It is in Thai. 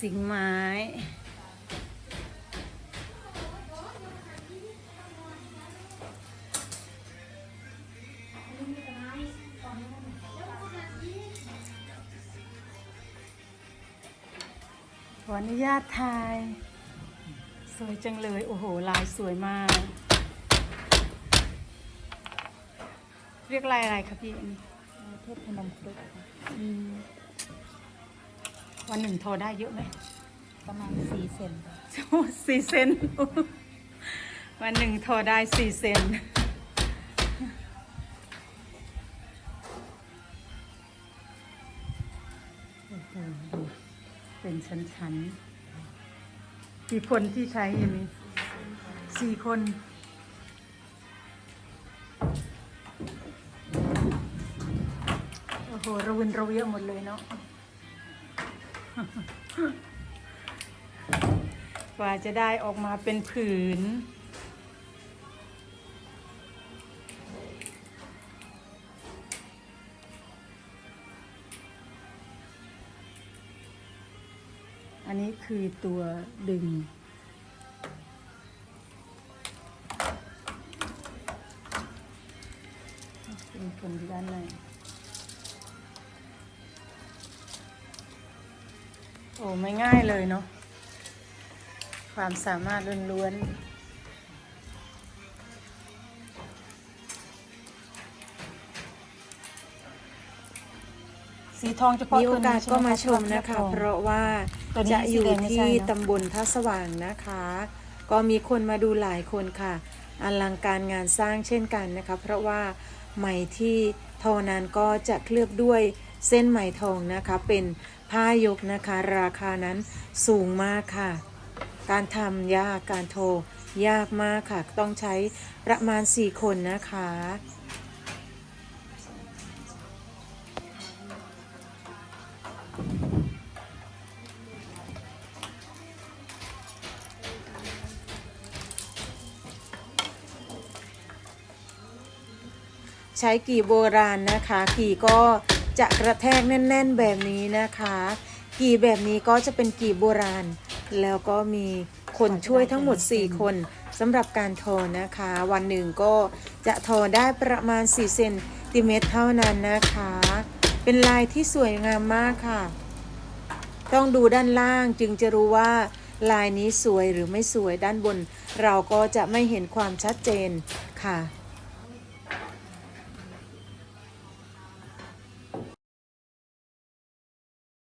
สิงไม้ ขออนุญาตถ่าย สวยจังเลย โอ้โห ลายสวยมาก เรียกลายอะไรคะพี่อันนี้เทพพนมครุฑอื วันหนึ่งโทรได้เยอะไหมประมาณสี่เซนค่ะโอ้สี่เซนวันหนึ่งโทรได้สี่เซนโอ้โหดูเป็นชั้นๆกี่คนที่ใช้อย่างนี้สี่คนโอ้โหระวินระเวียหมดเลยเนาะ กว่าจะได้ออกมาเป็นผืน อันนี้คือตัวดึงเป็นคนด้านใน โอ้ไม่ง่ายเลยเนาะความสามารถล้วนๆสีทองเฉพาะมีโอตัวกานี้สใช่ก็ไหมาชมรับนะคะทองเพราะว่าตัวนี้จะอยู่สีแดงไม่ใช่ที่เนอะตำบลท่าสว่างนะคะ ก็มีคนมาดูหลายคนค่ะ อลังการงานสร้างเช่นกันนะคะ เพราะว่าไหมที่ทอนั้นก็จะเคลือบด้วยเส้นไหมทองนะคะ เป็น ผ้ายกนะคะ ราคานั้นสูงมากค่ะ การทำยากการโทรยากมากค่ะ ต้องใช้ประมาณ 4 คนนะคะใช้กี่โบราณนะคะ กี่ก็ จะกระแทกแน่น ๆแบบนี้นะคะ กี่แบบนี้ก็จะเป็นกี่โบราณ แล้วก็มีคนช่วยทั้งหมด 4 คนสำหรับการทอนะคะ วันหนึ่งก็จะทอได้ประมาณ4เซนติเมตรเท่านั้นนะคะ เป็นลายที่สวยงามมากค่ะ ต้องดูด้านล่างจึงจะรู้ว่าลายนี้สวยหรือไม่สวยด้านบน เราก็จะไม่เห็นความชัดเจนค่ะ